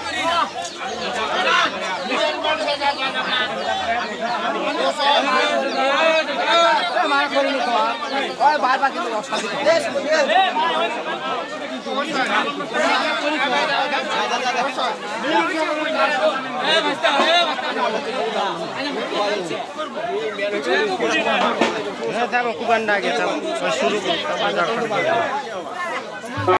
থাকো খুব না আগে শুরু